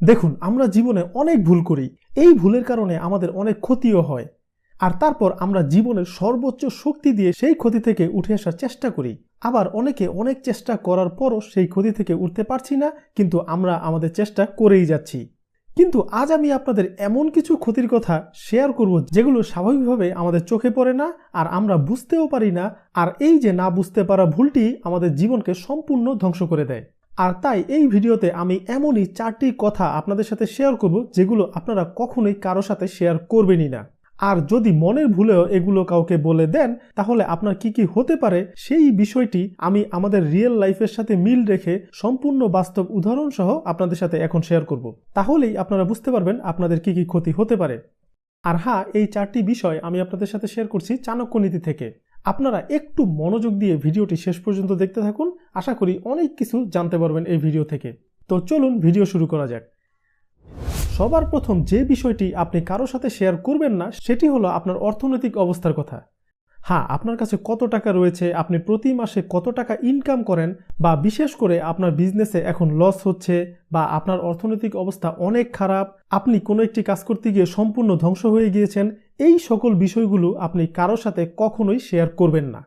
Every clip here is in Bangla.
দেখুন, আমরা জীবনে অনেক ভুল করি। এই ভুলের কারণে আমাদের অনেক ক্ষতিও হয়। আর তারপর আমরা জীবনের সর্বোচ্চ শক্তি দিয়ে সেই ক্ষতি থেকে উঠে আসার চেষ্টা করি। আবার অনেকে অনেক চেষ্টা করার পরও সেই ক্ষতি থেকে উঠতে পারছি না, কিন্তু আমরা আমাদের চেষ্টা করেই যাচ্ছি। কিন্তু আজ আমি আপনাদের এমন কিছু ক্ষতির কথা শেয়ার করব যেগুলো স্বাভাবিকভাবে আমাদের চোখে পড়ে না, আর আমরা বুঝতেও পারি না, আর এই যে না বুঝতে পারা ভুলটি আমাদের জীবনকে সম্পূর্ণ ধ্বংস করে দেয়। আর তাই এই ভিডিওতে আমি এমনই চারটি কথা আপনাদের সাথে শেয়ার করব, যেগুলো আপনারা কখনোই কারও সাথে শেয়ার করবেনই না। আর যদি মনের ভুলেও এগুলো কাউকে বলে দেন, তাহলে আপনার কি কি হতে পারে সেই বিষয়টি আমি আমাদের রিয়েল লাইফের সাথে মিল রেখে সম্পূর্ণ বাস্তব উদাহরণ সহ আপনাদের সাথে এখন শেয়ার করব। তাহলেই আপনারা বুঝতে পারবেন আপনাদের কি কি ক্ষতি হতে পারে। আর হ্যাঁ এই চারটি বিষয় আমি আপনাদের সাথে শেয়ার করছি চাণক্য নীতি থেকে। আপনারা একটু মনোযোগ দিয়ে ভিডিওটি শেষ পর্যন্ত দেখতে থাকুন। আশা করি অনেক কিছু জানতে পারবেন এই ভিডিও থেকে। তো চলুন ভিডিও শুরু করা যাক। সবার প্রথম যে বিষয়টি আপনি কারও সাথে শেয়ার করবেন না, সেটি হলো আপনার অর্থনৈতিক অবস্থার কথা। হ্যাঁ আপনার কাছে কত টাকা রয়েছে, আপনি প্রতি মাসে কত টাকা ইনকাম করেন বা বিশেষ করে আপনার বিজনেসে এখন লস হচ্ছে বা আপনার অর্থনৈতিক অবস্থা অনেক খারাপ, আপনি কোনো একটি কাজ করতে গিয়ে সম্পূর্ণ ধ্বংস হয়ে গিয়েছেন, এই সকল বিষয়গুলো আপনি কারোর সাথে কখনোই শেয়ার করবেন না।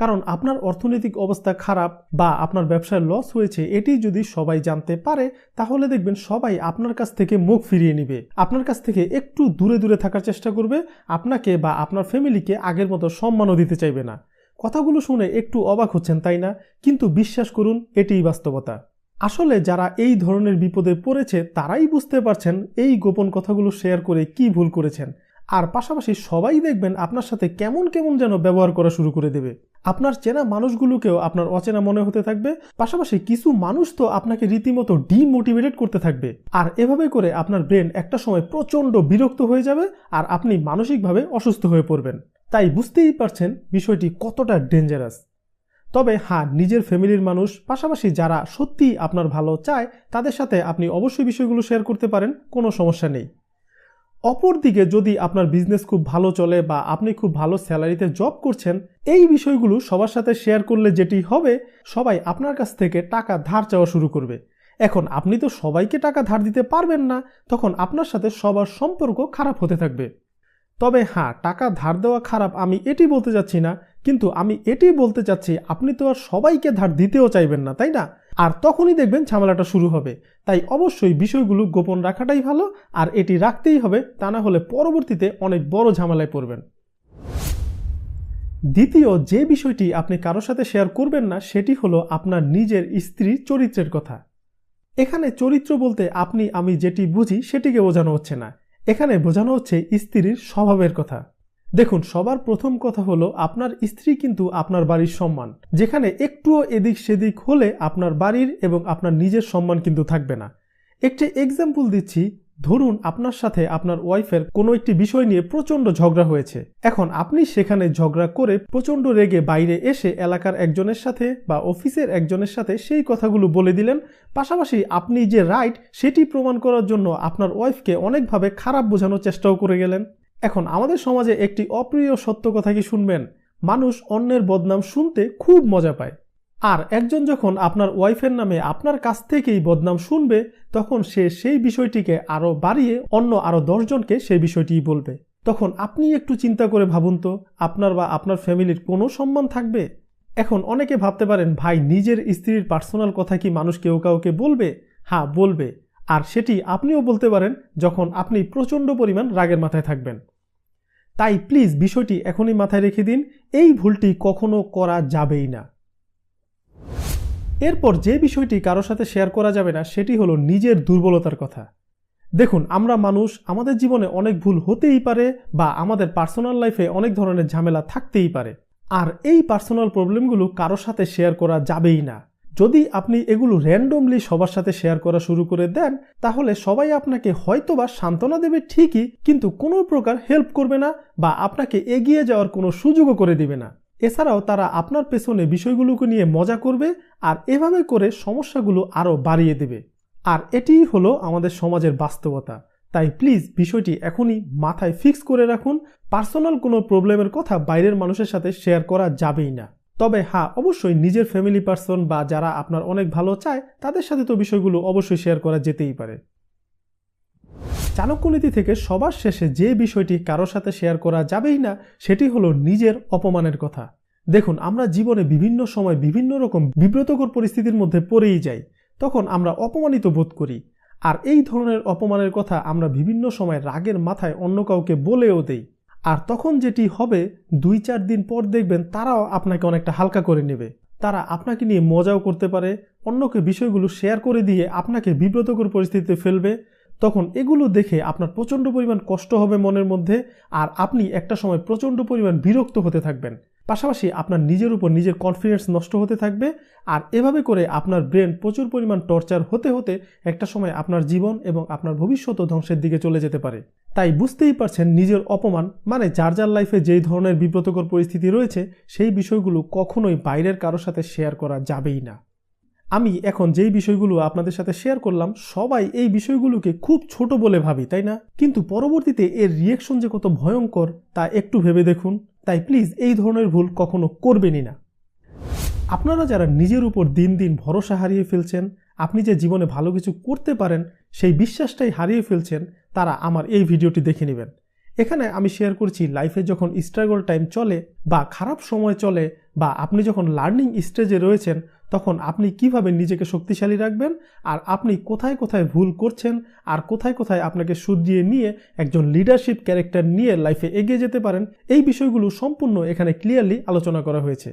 কারণ আপনার অর্থনৈতিক অবস্থা খারাপ বা আপনার ব্যবসায় লস হয়েছে, এটি যদি সবাই জানতে পারে, তাহলে দেখবেন সবাই আপনার কাছ থেকে মুখ ফিরিয়ে নিবে। আপনার কাছ থেকে একটু দূরে দূরে থাকার চেষ্টা করবে, আপনাকে বা আপনার ফ্যামিলিকে আগের মতো সম্মানও দিতে চাইবে না। কথাগুলো শুনে একটু অবাক হচ্ছেন, তাই না? কিন্তু বিশ্বাস করুন, এটিই বাস্তবতা। আসলে যারা এই ধরনের বিপদে পড়েছে, তারাই বুঝতে পারছেন এই গোপন কথাগুলো শেয়ার করে কি ভুল করেছেন। আর পাশাপাশি সবাই দেখবেন আপনার সাথে কেমন কেমন যেন ব্যবহার করা শুরু করে দেবে। আপনার চেনা মানুষগুলোকেও আপনার অচেনা মনে হতে থাকবে, পাশাপাশি কিছু মানুষ তো আপনাকে রীতিমতো ডিমোটিভেটেড করতে থাকবে। আর এভাবে করে আপনার ব্রেন একটা সময় প্রচণ্ড বিরক্ত হয়ে যাবে আর আপনি মানসিকভাবে অসুস্থ হয়ে পড়বেন। তাই বুঝতেই পারছেন বিষয়টি কতটা ডেঞ্জারাস তবে হ্যাঁ নিজের ফ্যামিলির মানুষ, পাশাপাশি যারা সত্যিই আপনার ভালো চায়, তাদের সাথে আপনি অবশ্যই বিষয়গুলো শেয়ার করতে পারেন, কোনো সমস্যা নেই। অপরদিকে যদি আপনার বিজনেস খুব ভালো চলে বা আপনি খুব ভালো স্যালারিতে জব করছেন, এই বিষয়গুলো সবার সাথে শেয়ার করলে যেটি হবে, সবাই আপনার কাছ থেকে টাকা ধার চাওয়া শুরু করবে। এখন আপনি তো সবাইকে টাকা ধার দিতে পারবেন না, তখন আপনার সাথে সবার সম্পর্ক খারাপ হতে থাকবে। তবে হ্যাঁ টাকা ধার দেওয়া খারাপ আমি এটি বলতে চাচ্ছি না, কিন্তু আমি এটি বলতে চাচ্ছি, আপনি তো আর সবাইকে ধার দিতেও চাইবেন না, তাই না? আর তখনই দেখবেন ঝামেলাটা শুরু হবে। তাই অবশ্যই বিষয়গুলো গোপন রাখাটাই ভালো, আর এটি রাখতেই হবে, তা না হলে পরবর্তীতে অনেক বড় ঝামেলায় পড়বেন। দ্বিতীয়, যে বিষয়টি আপনি কারোর সাথে শেয়ার করবেন না, সেটি হলো আপনার নিজের স্ত্রীর চরিত্রের কথা। এখানে চরিত্র বলতে আপনি, আমি যেটি বুঝি, সেটিকে বোঝানো হচ্ছে না। এখানে বোঝানো হচ্ছে স্ত্রীর স্বভাবের কথা। দেখুন, সবার প্রথম কথা হলো, আপনার স্ত্রী কিন্তু আপনার বাড়ির সম্মান। যেখানে একটুও এদিক সেদিক হলে আপনার বাড়ির এবং আপনার নিজের সম্মান কিন্তু থাকবে না। একটি এক্সাম্পল দিচ্ছি, ধরুন আপনার সাথে আপনার ওয়াইফের কোনো একটি বিষয় নিয়ে প্রচণ্ড ঝগড়া হয়েছে। এখন আপনি সেখানে ঝগড়া করে প্রচণ্ড রেগে বাইরে এসে এলাকার একজনের সাথে বা অফিসের একজনের সাথে সেই কথাগুলো বলে দিলেন। পাশাপাশি আপনি যে রাইট সেটি প্রমাণ করার জন্য আপনার ওয়াইফকে অনেকভাবে খারাপ বোঝানোর চেষ্টাও করে গেলেন। এখন আমাদের সমাজে একটি অপ্রিয় সত্য কথা কি শুনবেন? মানুষ অন্যের বদনাম শুনতে খুব মজা পায়। আর একজন যখন আপনার ওয়াইফের নামে আপনার কাছ থেকেই বদনাম শুনবে, তখন সে সেই বিষয়টিকে আরও বাড়িয়ে অন্য আরও দশজনকে সেই বিষয়টিই বলবে। তখন আপনি একটু চিন্তা করে ভাবুন তো, আপনার বা আপনার ফ্যামিলির কোনো সম্মান থাকবে? এখন অনেকে ভাবতে পারেন, ভাই, নিজের স্ত্রীর পার্সোনাল কথা কি মানুষ কেউ কাউকে বলবে? হ্যাঁ বলবে। আর সেটি আপনিও বলতে পারেন যখন আপনি প্রচণ্ড পরিমাণ রাগের মাথায় থাকবেন। তাই প্লিজ বিষয়টি এখনই মাথায় রেখে দিন, এই ভুলটি কখনো করা যাবেই না। এরপর যে বিষয়টি কারোর সাথে শেয়ার করা যাবে না, সেটি হলো নিজের দুর্বলতার কথা। দেখুন, আমরা মানুষ, আমাদের জীবনে অনেক ভুল হতেই পারে বা আমাদের পার্সোনাল লাইফে অনেক ধরনের ঝামেলা থাকতেই পারে। আর এই পার্সোনাল প্রবলেমগুলো কারোর সাথে শেয়ার করা যাবেই না। যদি আপনি এগুলো র্যান্ডমলি সবার সাথে শেয়ার করা শুরু করে দেন, তাহলে সবাই আপনাকে হয়তোবা সান্ত্বনা দেবে ঠিকই, কিন্তু কোনো প্রকার হেল্প করবে না বা আপনাকে এগিয়ে যাওয়ার কোনো সুযোগও করে দিবে না। এছাড়াও তারা আপনার পেছনে বিষয়গুলোকে নিয়ে মজা করবে আর এভাবে করে সমস্যাগুলো আরও বাড়িয়ে দেবে। আর এটিই হলো আমাদের সমাজের বাস্তবতা। তাই প্লিজ বিষয়টি এখনই মাথায় ফিক্স করে রাখুন। পার্সোনাল কোনো প্রবলেমের কথা বাইরের মানুষের সাথে শেয়ার করা যাবেই না। তবে হ্যাঁ অবশ্যই নিজের ফ্যামিলি পার্সন বা যারা আপনার অনেক ভালো চায়, তাদের সাথে তো বিষয়গুলো অবশ্যই শেয়ার করা যেতেই পারে। চাণক্যনীতি থেকে সবার শেষে যে বিষয়টি কারোর সাথে শেয়ার করা যাবেই না, সেটি হলো নিজের অপমানের কথা। দেখুন, আমরা জীবনে বিভিন্ন সময় বিভিন্ন রকম বিব্রতকর পরিস্থিতির মধ্যে পড়েই যাই, তখন আমরা অপমানিত বোধ করি। আর এই ধরনের অপমানের কথা আমরা বিভিন্ন সময় রাগের মাথায় অন্য কাউকে বলেও দেই। আর তখন যেটি হবে, দুই চার দিন পর দেখবেন তারাও আপনাকে অনেকটা হালকা করে নেবে। তারা আপনাকে নিয়ে মজাও করতে পারে, অন্যকে বিষয়গুলো শেয়ার করে দিয়ে আপনাকে বিব্রতকর পরিস্থিতিতে ফেলবে। তখন এগুলো দেখে আপনার প্রচণ্ড পরিমাণ কষ্ট হবে মনের মধ্যে আর আপনি একটা সময় প্রচণ্ড পরিমাণ বিরক্ত হতে থাকবেন। পাশাপাশি আপনার নিজের উপর নিজের কনফিডেন্স নষ্ট হতে থাকবে আর এভাবে করে আপনার ব্রেন প্রচুর পরিমাণ টর্চার হতে হতে একটা সময় আপনার জীবন এবং আপনার ভবিষ্যৎ ধ্বংসের দিকে চলে যেতে পারে। তাই বুঝতেই পারছেন নিজের অপমান মানে যার যার লাইফে যেই ধরনের বিব্রতকর পরিস্থিতি রয়েছে, সেই বিষয়গুলো কখনোই বাইরের কারোর সাথে শেয়ার করা যাবেই না। আমি এখন যেই বিষয়গুলো আপনাদের সাথে শেয়ার করলাম, সবাই এই বিষয়গুলোকে খুব ছোট বলে ভাবি, তাই না? কিন্তু পরবর্তীতে এর রিয়েকশন যে কত ভয়ঙ্কর, তা একটু ভেবে দেখুন। তাই প্লিজ এই ধরনের ভুল কখনো করবেনই না। আপনারা যারা নিজের উপর দিন দিন ভরসা হারিয়ে ফেলছেন, আপনি যে জীবনে ভালো কিছু করতে পারেন, সেই বিশ্বাসটাই হারিয়ে ফেলছেন, তারা আমার এই ভিডিওটি দেখে নেবেন। এখানে আমি শেয়ার করছি লাইফে যখন স্ট্রাগল টাইম চলে বা খারাপ সময় চলে বা আপনি যখন লার্নিং স্টেজে রয়েছেন, তখন আপনি কীভাবে নিজেকে শক্তিশালী রাখবেন? আর আপনি কোথায় কোথায় ভুল করছেন? আর কোথায় কোথায় আপনাকে শুধরিয়ে নিয়ে একজন লিডারশিপ ক্যারেক্টার নিয়ে লাইফে এগিয়ে যেতে পারেন? এই বিষয়গুলো সম্পূর্ণ এখানে ক্লিয়ারলি আলোচনা করা হয়েছে।